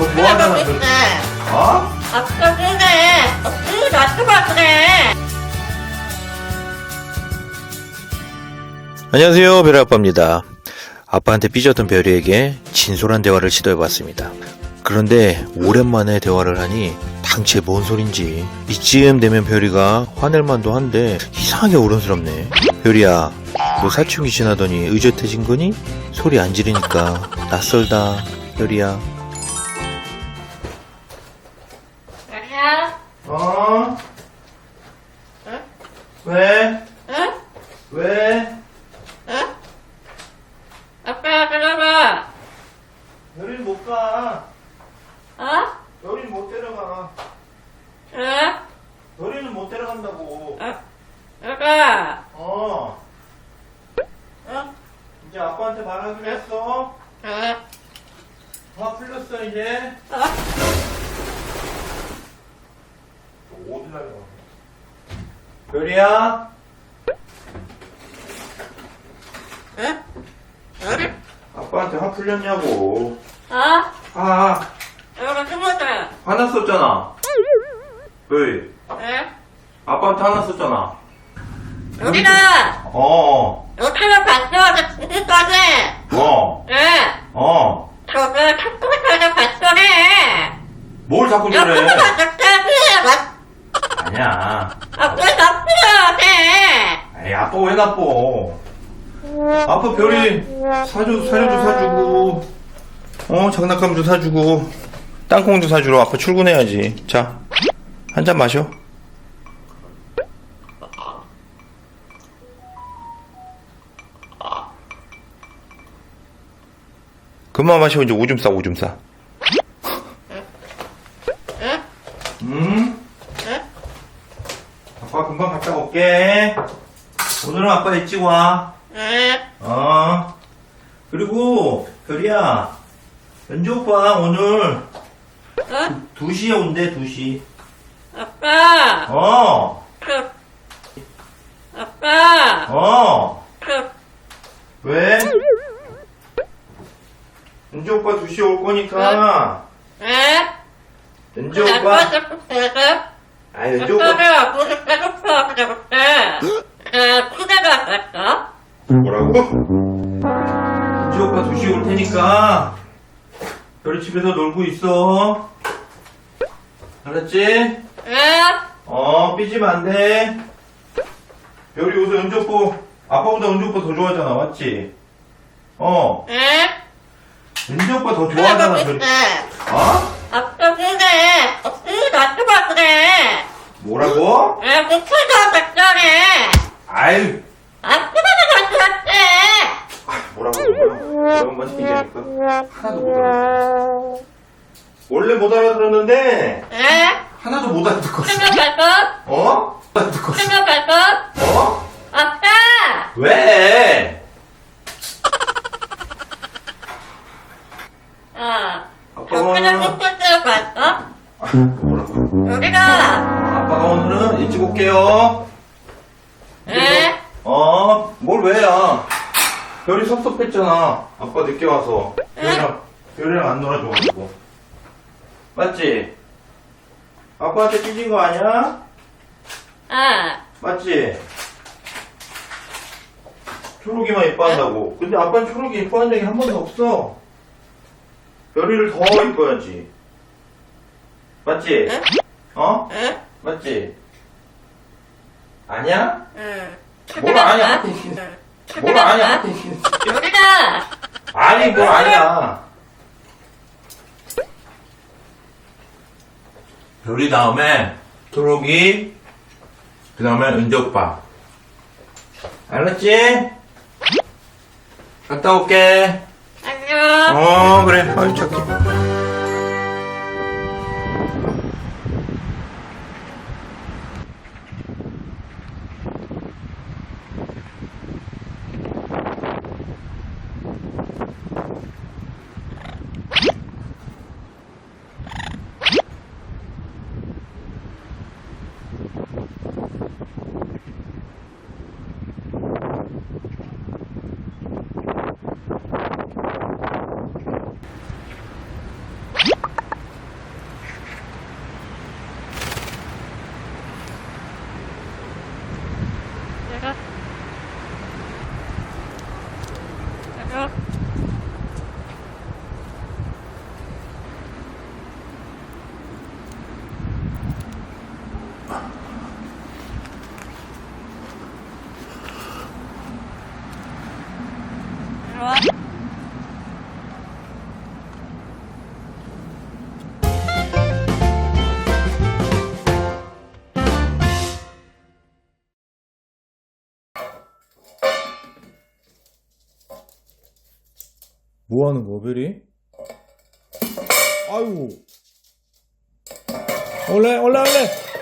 너 뭐하잖아 너. 어? 아까 그래. 어떻게 놔두고 그래. 안녕하세요 별의 아빠입니다 아빠한테 삐졌던 별이에게 진솔한 대화를 시도해봤습니다 그런데 오랜만에 대화를 하니 당최 뭔 소린지 이쯤 되면 별이가 화낼 만도 한데 이상하게 어른스럽네 별이야 너 사춘기 지나더니 의젓해진 거니? 소리 안 지르니까 낯설다 별이야 야. 어? 응? 왜? 응? 왜? 응? 아빠 그러봐. 별이 못 가. 어? 별이 못 데려가. 응? 별이는 못 데려간다고. 어? 아빠. 어. 어? 이제 아빠한테 말하기로 했어. 응? 화 풀렸어 이제. 어? 날려? 별이야. 응? 응? 아빠한테 화 풀렸냐고. 어? 아, 이거 스무살. 화났었잖아. 별이. 응? 아빠한테 화났었잖아. 여기다. 어, 봤어? 죽을 거지? 어, 응? 어. 저거 탁구부터 봤어네. 뭘 자꾸 옆으로 저래? 봤었다지. 아니야. 아빠 나쁘지. 에이, 아빠 왜 나빠? 아빠 별이 사주, 사료도 사주고, 어, 장난감도 사주고, 땅콩도 사주러 아빠 출근해야지. 자, 한 잔 마셔. 그만 마시고 이제 오줌 싸, 오줌 싸. 응? 응? 응? 아빠 금방 갔다 올게. 오늘은 아빠 일찍 와. 응? 어. 그리고, 별이야. 연주 오빠 오늘 응? 2시에 온대, 2시. 아빠. 어, 그. 아빠. 어. 그. 왜? 연주 오빠 2시에 올 거니까. 응? 연주 오빠. 아, 연주 오빠. 아빠가 무슨 배고파 그래볼게. 아, 쿠대가 갔어? 뭐라고? 연주 오빠 2시에 올 테니까. 별이 집에서 놀고 있어. 알았지? 응? 어, 삐지면 안 돼. 별이 요새 연주 오빠, 아빠보다 연주 오빠 더 좋아하잖아, 맞지? 어, 응? 연주 오빠 더 좋아하잖아, 별이. 어? 아빠 그래. 어떻게 놔두고 그래. 뭐라고? 아, 못해서 걱정해. 아유, 아빠가 가져왔대. 뭐라고, 뭐라고, 뭐라고 만 얘기하니까 하나도 못 알아들었어. 원래 못 알아들었는데, 응? 하나도 못 알아듣었어. 생각할 거? 어? 못 알아듣었어. 생각할 거? 어? 아빠! 왜? 어. 아빠가, 아빠는 못해서 갔어? 뭐라고? 아빠가 올게요. 응? 어, 뭘 왜야? 별이 섭섭했잖아. 아빠 늦게 와서. 별이랑, 별이랑 안 놀아줘가지고. 맞지? 아빠한테 삐진 거 아니야? 아. 맞지? 초록이만 이뻐한다고. 근데 아빠는 초록이 이뻐한 적이 한 번도 없어. 별이를 더 이뻐야지. 맞지? 응? 어? 응? 맞지? 아니야? 응. 뭘 아냐? 응. 뭘 아냐? 여기가. 아니 뭘 아니야. 별이 다음에 초록이 그 다음에 은재 오빠. 알았지? 갔다 올게. 안녕. 어 그래. 아유 착해. 뭐 하는 거야, 별이? 아이고. 올래, 올래, 올래!